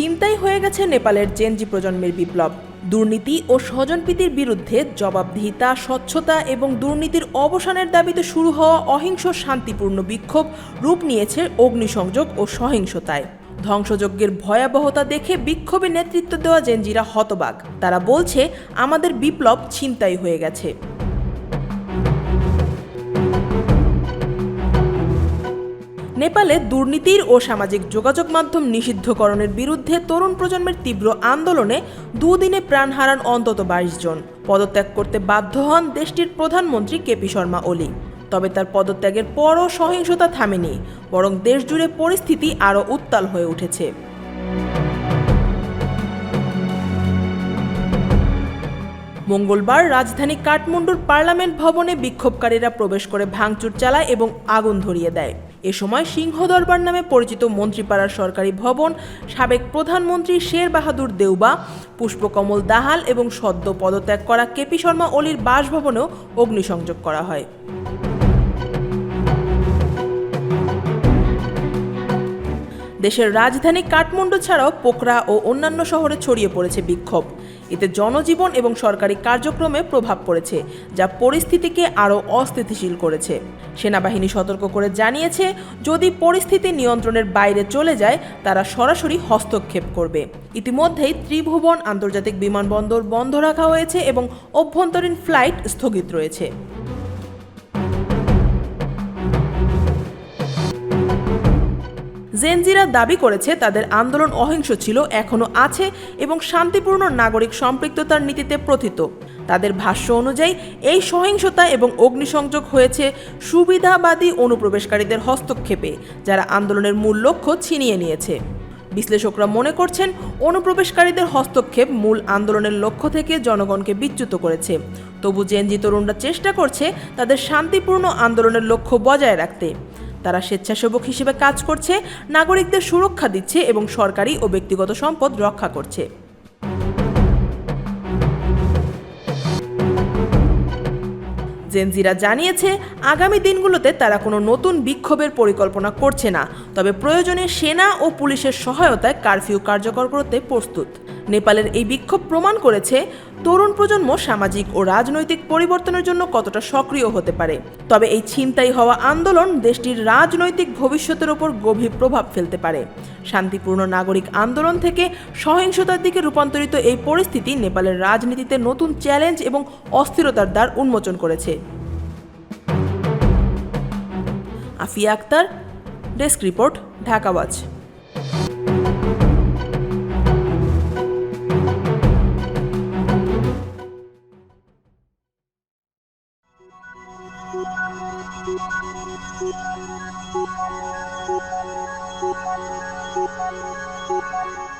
ছিনতাই হয়ে গেছে নেপালের জেনজি প্রজন্মের বিপ্লব। দুর্নীতি ও স্বজনপ্রীতির বিরুদ্ধে জবাবদিহিতা, স্বচ্ছতা এবং দুর্নীতির অবসানের দাবিতে শুরু হওয়া অহিংস শান্তিপূর্ণ বিক্ষোভ রূপ নিয়েছে অগ্নিসংযোগ ও সহিংসতায়। ধ্বংসযজ্ঞের ভয়াবহতা দেখে বিক্ষোভে নেতৃত্ব দেওয়া জেনজিরা হতবাক। তারা বলছে, আমাদের বিপ্লব ছিনতাই হয়ে গেছে। নেপালে দুর্নীতির ও সামাজিক যোগাযোগ মাধ্যম নিষিদ্ধকরণের বিরুদ্ধে তরুণ প্রজন্মের তীব্র আন্দোলনে দুদিনে প্রাণ হারান অন্তত বাইশ জন। পদত্যাগ করতে বাধ্য হন দেশটির প্রধানমন্ত্রী কেপি শর্মা ওলি। তবে তার পদত্যাগের পরও সহিংসতা থামেনি, বরং দেশজুড়ে পরিস্থিতি আরও উত্তাল হয়ে উঠেছে। মঙ্গলবার রাজধানী কাঠমান্ডুর পার্লামেন্ট ভবনে বিক্ষোভকারীরা প্রবেশ করে ভাঙচুর চালায় এবং আগুন ধরিয়ে দেয়। এ সময় সিংহ দরবার নামে পরিচিত মন্ত্রীপাড়ার সরকারি ভবন, সাবেক প্রধানমন্ত্রী শের বাহাদুর দেউবা, পুষ্পকমল দাহাল এবং সদ্য পদত্যাগ করা কেপি শর্মা অলির বাসভবনেও অগ্নিসংযোগ করা হয়। দেশের রাজধানী কাঠমান্ডু ছাড়াও পোখরা ও অন্যান্য শহরে ছড়িয়ে পড়েছে বিক্ষোভ। এতে জনজীবন এবং সরকারি কার্যক্রমে প্রভাব পড়েছে, যা পরিস্থিতিকে আরও অস্থিতিশীল করেছে। সেনাবাহিনী সতর্ক করে জানিয়েছে, যদি পরিস্থিতি নিয়ন্ত্রণের বাইরে চলে যায়, তারা সরাসরি হস্তক্ষেপ করবে। ইতিমধ্যেই ত্রিভুবন আন্তর্জাতিক বিমানবন্দর বন্ধ রাখা হয়েছে এবং অভ্যন্তরীণ ফ্লাইট স্থগিত রয়েছে। জেনজিরা দাবি করেছে তাদের আন্দোলন অহিংস ছিল, এখনও আছে এবং শান্তিপূর্ণ নাগরিক সম্পৃক্ততার নীতিতে প্রথিত। তাদের ভাষ্য অনুযায়ী, এই সহিংসতা এবং অগ্নিসংযোগ হয়েছে সুবিধাবাদী অনুপ্রবেশকারীদের হস্তক্ষেপে, যারা আন্দোলনের মূল লক্ষ্য ছিনিয়ে নিয়েছে। বিশ্লেষকরা মনে করছেন, অনুপ্রবেশকারীদের হস্তক্ষেপ মূল আন্দোলনের লক্ষ্য থেকে জনগণকে বিচ্যুত করেছে। তবু জেনজি তরুণরা চেষ্টা করছে তাদের শান্তিপূর্ণ আন্দোলনের লক্ষ্য বজায় রাখতে। তারা স্বেচ্ছাসেবক হিসেবে কাজ করছে, নাগরিকদের সুরক্ষা দিচ্ছে এবং সরকারি ও ব্যক্তিগত সম্পদ রক্ষা করছে। জেনজিরা জানিয়েছে, আগামী দিনগুলোতে তারা কোনো নতুন বিক্ষোভের পরিকল্পনা করছে না, তবে প্রয়োজনে সেনা ও পুলিশের সহায়তায় কারফিউ কার্যকর করতে প্রস্তুত। নেপালের এই বিক্ষোভ প্রমাণ করেছে তরুণ প্রজন্ম সামাজিক ও রাজনৈতিক পরিবর্তনের জন্য কতটা সক্রিয় হতে পারে। তবে এই ছিনতাই হওয়া আন্দোলন দেশটির রাজনৈতিক ভবিষ্যতের ওপর গভীর প্রভাব ফেলতে পারে। শান্তিপূর্ণ নাগরিক আন্দোলন থেকে সহিংসতার দিকে রূপান্তরিত এই পরিস্থিতি নেপালের রাজনীতিতে নতুন চ্যালেঞ্জ এবং অস্থিরতার দ্বার উন্মোচন করেছে। Afia Akter, desk report, Dhaka Thank you.